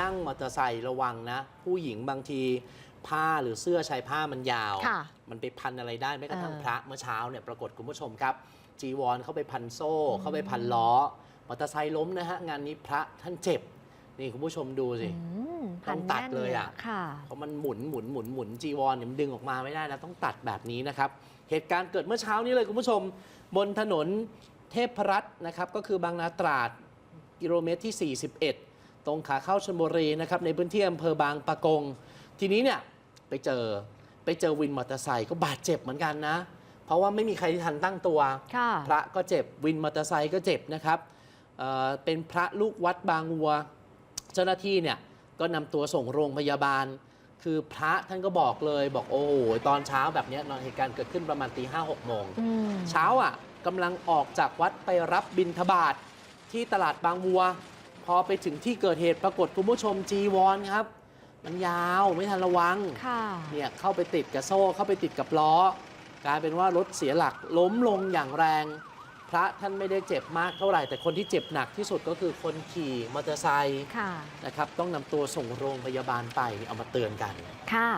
นั่งมอเตอร์ไซค์ระวังนะ ผู้หญิงบางทีผ้าหรือเสื้อชายผ้ามันยาว ค่ะมันไปพันอะไรได้แม้กระทั่งเออพระเมื่อเช้าเนี่ยปรากฏคุณผู้ชมครับ จีวรเข้าไปพันโซ่ เข้าไปพันล้อมอเตอร์ไซค์ล้มนะฮะงานนี้พระท่านเจ็บ นี่คุณผู้ชมดูสิ อืมต้องตัดเลยอะพันแน่นค่ะ เพราะมันหมุนหมุนหมุนหมุนจีวรเนี่ยมันดึงออกมาไม่ได้นะต้องตัดแบบนี้นะครับ เหตุการณ์เกิดเมื่อเช้านี้เลยคุณผู้ชม บนถนนเทพรัตน์นะครับ ก็คือบางนาตราดกิโลเมตรที่ 41 ตรงขาเข้าชลบุรีนะครับในพื้นที่อำเภอบางปะกง ทีนี้เนี่ยไปเจอไปเจอวินมอเตอร์ไซค์ก็บาดเจ็บเหมือนกันนะ เพราะว่าไม่มีใครที่ทันตั้งตัว ค่ะ พระก็เจ็บวินมอเตอร์ไซค์ก็เจ็บนะครับเอ่อเป็นพระลูกวัดบางวัว เจ้าหน้าที่เนี่ยก็นำตัวส่งโรงพยาบาล คือพระท่านก็บอกเลยบอกโอ้โหตอนเช้าแบบเนี้ยนอนเหตุการณ์เกิดขึ้นประมาณตีห้าหกโมง อืม เช้าอะกำลังออกจากวัดไปรับบิณฑบาตที่ตลาดบางวัว พอไปถึงที่เกิดเหตุปรากฏคุณผู้ชมจีวรครับ มันยาวไม่ทันระวังค่ะ เนี่ยเข้าไปติดกับโซ่เข้าไปติดกับล้อกลายเป็นว่ารถเสียหลักล้มลงอย่างแรง พระท่านไม่ได้เจ็บมากเท่าไหร่ แต่คนที่เจ็บหนักที่สุดก็คือคนขี่มอเตอร์ไซค์ค่ะ นะครับต้องนำตัวส่งโรงพยาบาลไปเอามาเตือนกัน ค่ะ